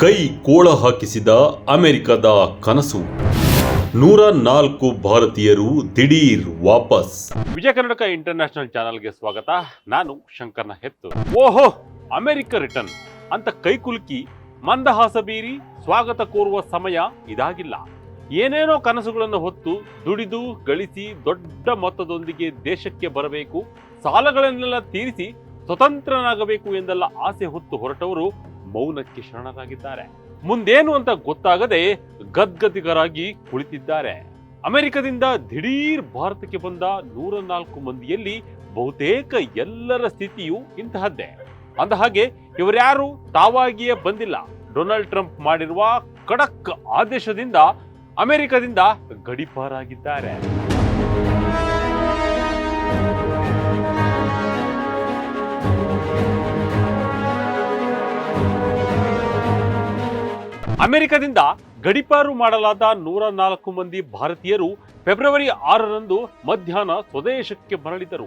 ಕೈ ಕೋಳ ಹಾಕಿಸಿದ ಅಮೆರಿಕದ ಕನಸು. ನೂರ ನಾಲ್ಕು ಭಾರತೀಯರು ದಿಢೀರ್ ವಾಪಸ್. ವಿಜಯ ಕರ್ನಾಟಕ ಇಂಟರ್ನ್ಯಾಷನಲ್ ಚಾನಲ್ಗೆ ಸ್ವಾಗತ. ನಾನು ಶಂಕರ್ನ ಹೆತ್ತು ಓಹೋ, ಅಮೆರಿಕ ರಿಟರ್ನ್. ಅಂತ ಕೈಕುಲುಕಿ ಮಂದಹಾಸ ಬೀರಿ ಸ್ವಾಗತ ಕೋರುವ ಸಮಯ ಇದಾಗಿಲ್ಲ. ಏನೇನೋ ಕನಸುಗಳನ್ನು ಹೊತ್ತು ದುಡಿದು ಗಳಿಸಿ ದೊಡ್ಡ ಮೊತ್ತದೊಂದಿಗೆ ದೇಶಕ್ಕೆ ಬರಬೇಕು, ಸಾಲಗಳನ್ನೆಲ್ಲ ತೀರಿಸಿ ಸ್ವತಂತ್ರನಾಗಬೇಕು ಎಂದೆಲ್ಲ ಆಸೆ ಹೊತ್ತು ಹೊರಟವರು ಮೌನಕ್ಕೆ ಶರಣರಾಗಿದ್ದಾರೆ. ಮುಂದೇನು ಅಂತ ಗೊತ್ತಾಗದೆ ಗದ್ಗದಿಗರಾಗಿ ಕುಳಿತಿದ್ದಾರೆ. ಅಮೆರಿಕದಿಂದ ದಿಢೀರ್ ಭಾರತಕ್ಕೆ ಬಂದ ನೂರ ನಾಲ್ಕು ಮಂದಿಯಲ್ಲಿ ಬಹುತೇಕ ಎಲ್ಲರ ಸ್ಥಿತಿಯು ಇಂತಹದ್ದೇ. ಅಂದ ಹಾಗೆ ಇವರ್ಯಾರು ತಾವಾಗಿಯೇ ಬಂದಿಲ್ಲ. ಡೊನಾಲ್ಡ್ ಟ್ರಂಪ್ ಮಾಡಿರುವ ಖಡಕ್ ಆದೇಶದಿಂದ ಅಮೆರಿಕದಿಂದ ಗಡಿಪಾರಾಗಿದ್ದಾರೆ. ಅಮೆರಿಕದಿಂದ ಗಡಿಪಾರು ಮಾಡಲಾದ ನೂರ ನಾಲ್ಕು ಮಂದಿ ಭಾರತೀಯರು ಫೆಬ್ರವರಿ ಆರರಂದು ಮಧ್ಯಾಹ್ನ ಸ್ವದೇಶಕ್ಕೆ ಮರಳಿದರು.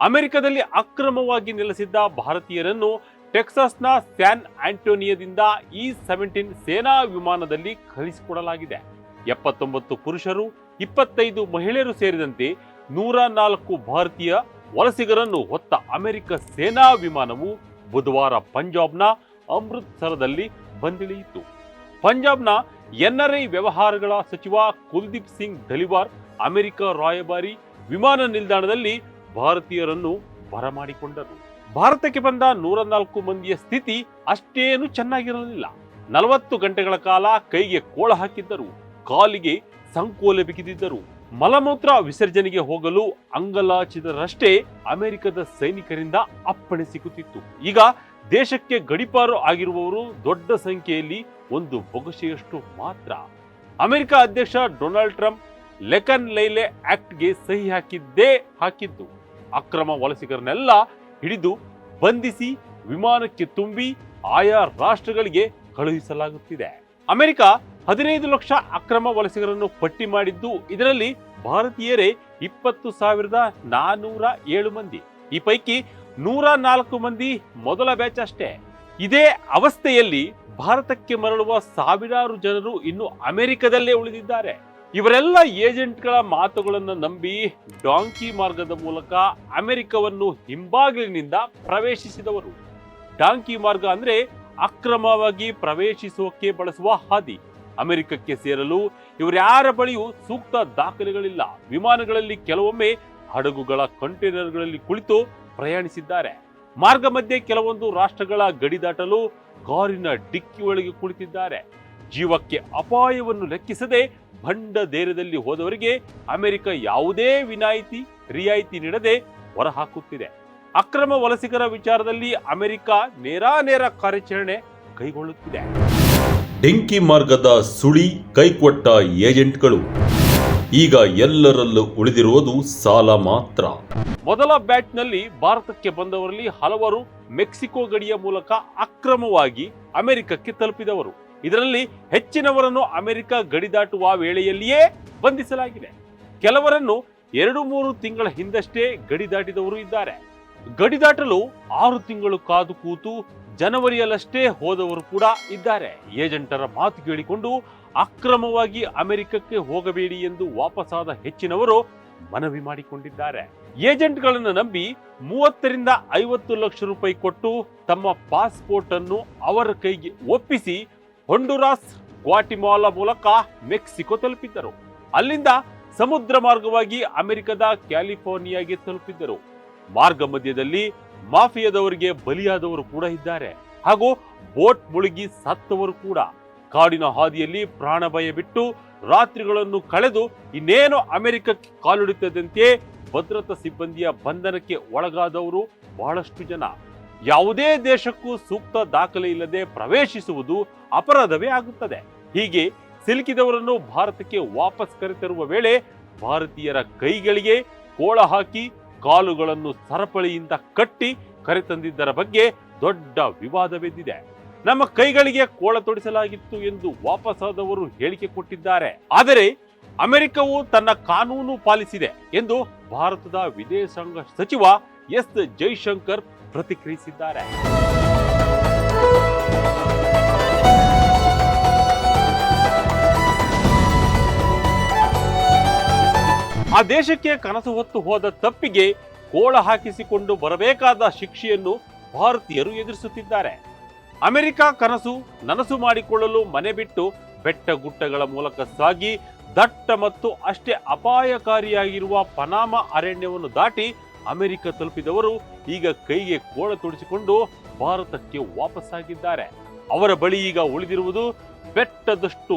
ಅಮೆರಿಕದಲ್ಲಿ ಅಕ್ರಮವಾಗಿ ನೆಲೆಸಿದ್ದ ಭಾರತೀಯರನ್ನು ಟೆಕ್ಸಾಸ್ನ ಸ್ಯಾನ್ ಆಂಟೋನಿಯಾದಿಂದ ಇ ಸೆವೆಂಟೀನ್ ಸೇನಾ ವಿಮಾನದಲ್ಲಿ ಕಳಿಸಿಕೊಡಲಾಗಿದೆ ಎಪ್ಪತ್ತೊಂಬತ್ತು ಪುರುಷರು, ಇಪ್ಪತ್ತೈದು ಮಹಿಳೆಯರು ಸೇರಿದಂತೆ ನೂರ ನಾಲ್ಕು ಭಾರತೀಯ ವಲಸಿಗರನ್ನು ಹೊತ್ತ ಅಮೆರಿಕ ಸೇನಾ ವಿಮಾನವು ಬುಧವಾರ ಪಂಜಾಬ್ನ ಅಮೃತ್ಸರದಲ್ಲಿ ಬಂದಿಳಿಯಿತು. ಪಂಜಾಬ್ನ ಎನ್ಆರ್ಐ ವ್ಯವಹಾರಗಳ ಸಚಿವ ಕುಲ್ದೀಪ್ ಸಿಂಗ್ ಧಲಿವಾರ್ ಅಮೆರಿಕ ರಾಯಭಾರಿ ವಿಮಾನ ನಿಲ್ದಾಣದಲ್ಲಿ ಭಾರತೀಯರನ್ನು ಬರಮಾಡಿಕೊಂಡರು ಭಾರತಕ್ಕೆ ಬಂದ ನೂರ ನಾಲ್ಕು ಮಂದಿಯ ಸ್ಥಿತಿ ಅಷ್ಟೇನು ಚೆನ್ನಾಗಿರಲಿಲ್ಲ. ನಲವತ್ತು ಗಂಟೆಗಳ ಕಾಲ ಕೈಗೆ ಕೋಳ ಹಾಕಿದ್ದರು. ಕಾಲಿಗೆ ಸಂಕೋಲೆ ಬಿಗಿದಿದ್ದರು. ಮಲಮೂತ್ರ ವಿಸರ್ಜನೆಗೆ ಹೋಗಲು ಅಂಗಲಾಚಿದರಷ್ಟೇ ಅಮೆರಿಕದ ಸೈನಿಕರಿಂದ ಅಪ್ಪಣೆ ಸಿಗುತ್ತಿತ್ತು. ಈಗ ದೇಶಕ್ಕೆ ಗಡಿಪಾರು ಆಗಿರುವವರು ದೊಡ್ಡ ಸಂಖ್ಯೆಯಲ್ಲಿ ಒಂದು ಬೊಗಸೆಯಷ್ಟು ಮಾತ್ರ. ಅಮೆರಿಕ ಅಧ್ಯಕ್ಷ ಡೊನಾಲ್ಡ್ ಟ್ರಂಪ್ ಲೆಕನ್ ಲೈಲೆ ಆಕ್ಟ್ಗೆ ಸಹಿ ಹಾಕಿದ್ದೇ ಹಾಕಿದ್ದು. ಅಕ್ರಮ ವಲಸಿಗರನ್ನೆಲ್ಲ ಹಿಡಿದು ಬಂಧಿಸಿ ವಿಮಾನಕ್ಕೆ ತುಂಬಿ ಆಯಾ ರಾಷ್ಟ್ರಗಳಿಗೆ ಕಳುಹಿಸಲಾಗುತ್ತಿದೆ. ಅಮೆರಿಕ ಹದಿನೈದು ಲಕ್ಷ ಅಕ್ರಮ ವಲಸಿಗರನ್ನು ಪಟ್ಟಿ ಮಾಡಿದ್ದು, ಇದರಲ್ಲಿ ಭಾರತೀಯರೇ ಇಪ್ಪತ್ತು ಸಾವಿರದ ನಾನೂರ ಏಳು ಮಂದಿ. ಈ ಪೈಕಿ ನೂರ ನಾಲ್ಕು ಮಂದಿ ಮೊದಲ ಬ್ಯಾಚ್ ಅಷ್ಟೇ. ಇದೇ ಅವಸ್ಥೆಯಲ್ಲಿ ಭಾರತಕ್ಕೆ ಮರಳುವ ಸಾವಿರಾರು ಜನರು ಇನ್ನು ಅಮೆರಿಕದಲ್ಲೇ ಉಳಿದಿದ್ದಾರೆ. ಇವರೆಲ್ಲ ಏಜೆಂಟ್ಗಳ ಮಾತುಗಳನ್ನು ನಂಬಿ ಡಾಂಕಿ ಮಾರ್ಗದ ಮೂಲಕ ಅಮೆರಿಕವನ್ನು ಹಿಂಬಾಗಿಲಿನಿಂದ ಪ್ರವೇಶಿಸಿದವರು. ಡಾಂಕಿ ಮಾರ್ಗ ಅಂದ್ರೆ ಅಕ್ರಮವಾಗಿ ಪ್ರವೇಶಿಸೋಕೆ ಬಳಸುವ ಹಾದಿ. ಅಮೆರಿಕಕ್ಕೆ ಸೇರಲು ಇವರ್ಯಾರ ಬಳಿಯೂ ಸೂಕ್ತ ದಾಖಲೆಗಳಿಲ್ಲ. ವಿಮಾನಗಳಲ್ಲಿ ಕೆಲವೊಮ್ಮೆ ಹಡಗುಗಳ ಕಂಟೈನರ್ಗಳಲ್ಲಿ ಕುಳಿತು ಪ್ರಯಾಣಿಸಿದ್ದಾರೆ. ಮಾರ್ಗ ಮಧ್ಯೆ ಕೆಲವೊಂದು ರಾಷ್ಟ್ರಗಳ ಗಡಿ ದಾಟಲು ಕಾರಿನ ಡಿಕ್ಕಿ ಒಳಗೆ ಕುಳಿತಿದ್ದಾರೆ. ಜೀವಕ್ಕೆ ಅಪಾಯವನ್ನು ಲೆಕ್ಕಿಸದೆ ಭಂಡ ಧೈರ್ಯದಲ್ಲಿ ಹೋದವರಿಗೆ ಅಮೆರಿಕ ಯಾವುದೇ ವಿನಾಯಿತಿ, ರಿಯಾಯಿತಿ ನೀಡದೆ ಹೊರಹಾಕುತ್ತಿದೆ. ಅಕ್ರಮ ವಲಸಿಗರ ವಿಚಾರದಲ್ಲಿ ಅಮೆರಿಕ ನೇರಾನೇರ ಕಾರ್ಯಾಚರಣೆ ಕೈಗೊಳ್ಳುತ್ತಿದೆ. ಡೆಂಕಿ ಮಾರ್ಗದ ಸುಳಿ ಕೈಕೊಟ್ಟ ಏಜೆಂಟ್ಗಳು ಈಗ ಎಲ್ಲರಲ್ಲೂ ಉಳಿದಿರುವುದು ಸಾಲ ಮಾತ್ರ. ಮೊದಲ ಬ್ಯಾಟ್ನಲ್ಲಿ ಭಾರತಕ್ಕೆ ಬಂದವರಲ್ಲಿ ಹಲವರು ಮೆಕ್ಸಿಕೋ ಗಡಿಯ ಮೂಲಕ ಅಕ್ರಮವಾಗಿ ಅಮೆರಿಕಕ್ಕೆ ತಲುಪಿದವರು. ಇದರಲ್ಲಿ ಹೆಚ್ಚಿನವರನ್ನು ಅಮೆರಿಕ ಗಡಿ ದಾಟುವ ವೇಳೆಯಲ್ಲಿಯೇ ಬಂಧಿಸಲಾಗಿದೆ. ಕೆಲವರನ್ನು ಎರಡು ಮೂರು ತಿಂಗಳ ಹಿಂದಷ್ಟೇ ಗಡಿ ದಾಟಿದವರು ಇದ್ದಾರೆ. ಗಡಿ ದಾಟಲು ಆರು ತಿಂಗಳು ಕಾದು ಕೂತು ಜನವರಿಯಲ್ಲಷ್ಟೇ ಹೋದವರು ಕೂಡ ಇದ್ದಾರೆ. ಏಜೆಂಟರ ಮಾತು ಕೇಳಿಕೊಂಡು ಅಕ್ರಮವಾಗಿ ಅಮೆರಿಕಕ್ಕೆ ಹೋಗಬೇಡಿ ಎಂದು ವಾಪಸಾದ ಹೆಚ್ಚಿನವರು ಮನವಿ ಮಾಡಿಕೊಂಡಿದ್ದಾರೆ. ಏಜೆಂಟ್ಗಳನ್ನು ನಂಬಿ ಮೂವತ್ತರಿಂದ ಐವತ್ತು ಲಕ್ಷ ರೂಪಾಯಿ ಕೊಟ್ಟು ತಮ್ಮ ಪಾಸ್ಪೋರ್ಟ್ ಅನ್ನು ಅವರ ಕೈಗೆ ಒಪ್ಪಿಸಿ ಹೊಂಡುರಾಸ್, ಗ್ವಾಟಿಮಾಲಾ ಮೂಲಕ ಮೆಕ್ಸಿಕೋ ತಲುಪಿದ್ದರು. ಅಲ್ಲಿಂದ ಸಮುದ್ರ ಮಾರ್ಗವಾಗಿ ಅಮೆರಿಕದ ಕ್ಯಾಲಿಫೋರ್ನಿಯಾಗೆ ತಲುಪಿದ್ದರು. ಮಾರ್ಗ ಮಧ್ಯದಲ್ಲಿ ಮಾಫಿಯಾದವರಿಗೆ ಬಲಿಯಾದವರು ಕೂಡ ಇದ್ದಾರೆ. ಹಾಗೂ ಬೋಟ್ ಮುಳುಗಿ ಸತ್ತವರು ಕೂಡ. ಕಾಡಿನ ಹಾದಿಯಲ್ಲಿ ಪ್ರಾಣ ಭಯ ಬಿಟ್ಟು ರಾತ್ರಿಗಳನ್ನು ಕಳೆದು ಇನ್ನೇನು ಅಮೆರಿಕಕ್ಕೆ ಕಾಲಿಡುತ್ತದಂತೆಯೇ ಭದ್ರತಾ ಸಿಬ್ಬಂದಿಯ ಬಂಧನಕ್ಕೆ ಒಳಗಾದವರು ಬಹಳಷ್ಟು ಜನ. ಯಾವುದೇ ದೇಶಕ್ಕೂ ಸೂಕ್ತ ದಾಖಲೆ ಇಲ್ಲದೆ ಪ್ರವೇಶಿಸುವುದು ಅಪರಾಧವೇ ಆಗುತ್ತದೆ. ಹೀಗೆ ಸಿಲುಕಿದವರನ್ನು ಭಾರತಕ್ಕೆ ವಾಪಸ್ ಕರೆತರುವ ವೇಳೆ ಭಾರತೀಯರ ಕೈಗಳಿಗೆ ಕೋಳ ಹಾಕಿ ಕಾಲುಗಳನ್ನು ಸರಪಳಿಯಿಂದ ಕಟ್ಟಿ ಕರೆತಂದಿದ್ದರ ಬಗ್ಗೆ ದೊಡ್ಡ ವಿವಾದವೆದ್ದಿದೆ. ನಮ್ಮ ಕೈಗಳಿಗೆ ಕೋಳ ತೊಡಿಸಲಾಗಿತ್ತು ಎಂದು ವಾಪಸಾದವರು ಹೇಳಿಕೆ ಕೊಟ್ಟಿದ್ದಾರೆ. ಆದರೆ ಅಮೆರಿಕವು ತನ್ನ ಕಾನೂನು ಪಾಲಿಸಿದೆ ಎಂದು ಭಾರತದ ವಿದೇಶಾಂಗ ಸಚಿವ ಎಸ್ ಜೈಶಂಕರ್ ಪ್ರತಿಕ್ರಿಯಿಸಿದ್ದಾರೆ. ಆ ದೇಶಕ್ಕೆ ಕನಸು ಹೊತ್ತು ಹೋದ ತಪ್ಪಿಗೆ ಕೋಳ ಹಾಕಿಸಿಕೊಂಡು ಬರಬೇಕಾದ ಶಿಕ್ಷೆಯನ್ನು ಭಾರತೀಯರು ಎದುರಿಸುತ್ತಿದ್ದಾರೆ. ಅಮೆರಿಕ ಕನಸು ನನಸು ಮಾಡಿಕೊಳ್ಳಲು ಮನೆ ಬಿಟ್ಟು ಬೆಟ್ಟ ಗುಡ್ಡಗಳ ಮೂಲಕ ಸಾಗಿ ದಟ್ಟ ಮತ್ತು ಅಷ್ಟೇ ಅಪಾಯಕಾರಿಯಾಗಿರುವ ಪನಾಮ ಅರಣ್ಯವನ್ನು ದಾಟಿ ಅಮೆರಿಕ ತಲುಪಿದವರು ಈಗ ಕೈಗೆ ಕೋಳ ತೊಡಿಸಿಕೊಂಡು ಭಾರತಕ್ಕೆ ವಾಪಸ್ಸಾಗಿದ್ದಾರೆ. ಅವರ ಬಳಿ ಈಗ ಉಳಿದಿರುವುದು ಬೆಟ್ಟದಷ್ಟು